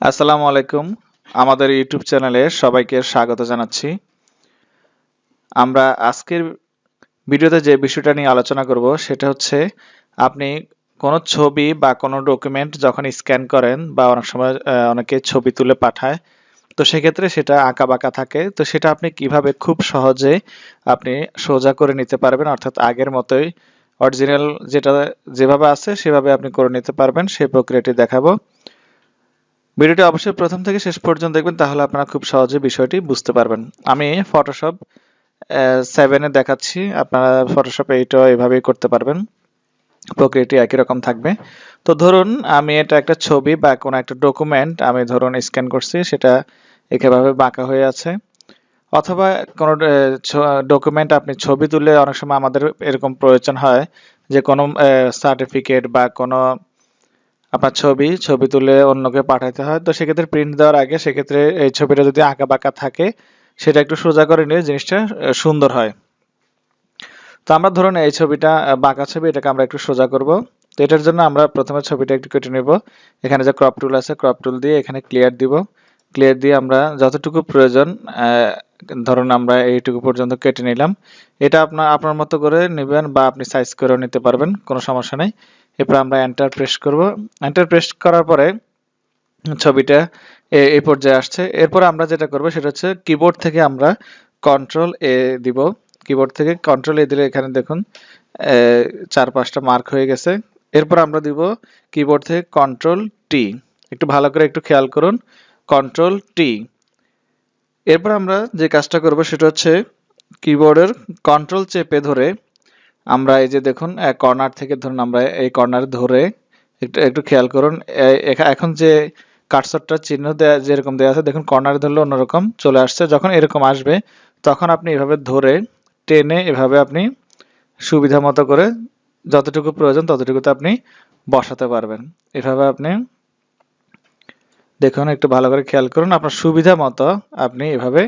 আসসালামু আলাইকুম। আমাদের ইউটিউব চ্যানেলে সবাইকে স্বাগত জানাচ্ছি। আমরা আজকের ভিডিওতে যে বিষয়টা নিয়ে আলোচনা করব, সেটা হচ্ছে আপনি কোনো ছবি বা কোনো ডকুমেন্ট যখন স্ক্যান করেন বা অনেক সময় অনেকে ছবি তুলে পাঠায়, তো সেক্ষেত্রে সেটা আঁকা বাঁকা থাকে। তো সেটা আপনি কীভাবে খুব সহজে আপনি সোজা করে নিতে পারবেন, অর্থাৎ আগের মতোই অরিজিনাল যেটা যেভাবে আছে সেভাবে আপনি করে নিতে পারবেন, সেই প্রক্রিয়াটি দেখাবো। ভিডিওটি অবশ্যই প্রথম থেকে শেষ পর্যন্ত দেখবেন, তাহলে আপনারা খুব সহজে বিষয়টি বুঝতে পারবেন। আমি ফটোশপ সেভেনে দেখাচ্ছি, আপনারা ফটোশপ এইটাও এভাবেই করতে পারবেন। প্রক্রিয়াটি একই রকম থাকবে। তো ধরুন, আমি এটা একটা ছবি বা কোনো একটা ডকুমেন্ট আমি ধরুন স্ক্যান করছি, সেটা একেভাবে বাঁকা হয়ে আছে। অথবা কোনো ডকুমেন্ট আপনি ছবি তুলে অনেক সময় আমাদের এরকম প্রয়োজন হয় যে কোনো সার্টিফিকেট বা কোনো আপনার ছবি ছবি তুলে অন্যকে পাঠাতে হয়। তো সেক্ষেত্রে প্রিন্ট দেওয়ার আগে সেক্ষেত্রে এই ছবিটা যদি আঁকা বাঁকা থাকে, সেটা একটু সোজা করে নিয়ে জিনিসটা সুন্দর হয়। তো আমরা ধরুন এই ছবিটা বাঁকা ছবি, এটাকে আমরা একটু সোজা করব। তো এটার জন্য আমরা প্রথমে ছবিটা একটু কেটে নেব। এখানে যে ক্রপ টুল আছে ক্রপ টুল দিয়ে এখানে ক্লিয়ার দিব। ক্লিয়ার দিয়ে আমরা যতটুকু প্রয়োজন ধরুন আমরা এইটুকু পর্যন্ত কেটে নিলাম। এটা আপনার আপনার মতো করে নেবেন বা আপনি সাইজ করেও নিতে পারবেন, কোনো সমস্যা নেই। এরপর আমরা এন্টার প্রেস করব। এন্টার প্রেস করার পরে ছবিটা এই পর্যায়ে আসছে। এরপর আমরা যেটা করব সেটা হচ্ছে কিবোর্ড থেকে আমরা কন্ট্রোল এ দিব। কিবোর্ড থেকে কন্ট্রোল এ দিলে এখানে দেখুন চার পাঁচটা মার্ক হয়ে গেছে। এরপর আমরা দিব কিবোর্ড থেকে কন্ট্রোল টি একটু ভালো করে একটু খেয়াল করুন কন্ট্রোল টি এরপর আমরা যে কাজটা করব সেটা হচ্ছে কিবোর্ডের কন্ট্রোল চেপে ধরে আমরা এই যে দেখুন কর্নার থেকে ধরুন আমরা এই কর্নার ধরে একটু একটু খেয়াল করুন এখন যে কাটসটটা চিহ্ন দেয়া, যেরকম দেওয়া আছে, দেখুন কর্নার ধরলে অন্যরকম চলে আসছে। যখন এরকম আসবে, তখন আপনি এভাবে ধরে টেনে এভাবে আপনি সুবিধা মতো করে যতটুকু প্রয়োজন ততটুকুতে আপনি বসাতে পারবেন। এভাবে আপনি দেখুন, একটু ভালো করে খেয়াল করুন, আপনার সুবিধা মতো আপনি এভাবে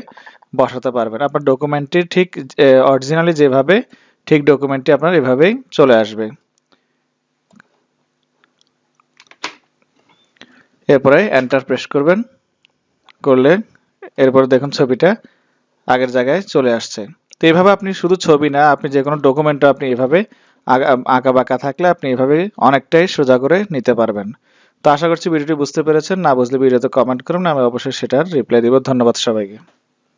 বসাতে পারবেন। আপনার ডকুমেন্টটি ঠিক অরিজিনালি যেভাবে ঠিক ডকুমেন্টটি আপনার এভাবেই চলে আসবে। এরপরে এন্টার প্রেস করবেন। করলে এরপর দেখুন ছবিটা আগের জায়গায় চলে আসছে। তো এইভাবে আপনি শুধু ছবি না, আপনি যে কোনো ডকুমেন্টও আপনি এভাবে আঁকা বাঁকা থাকলে আপনি এভাবে অনেকটাই সোজা করে নিতে পারবেন। তো আশা করছি ভিডিওটি বুঝতে পেরেছেন। না বুঝলে ভিডিওতে কমেন্ট করুন, আমি অবশ্যই সেটার রিপ্লাই দিব। ধন্যবাদ সবাইকে।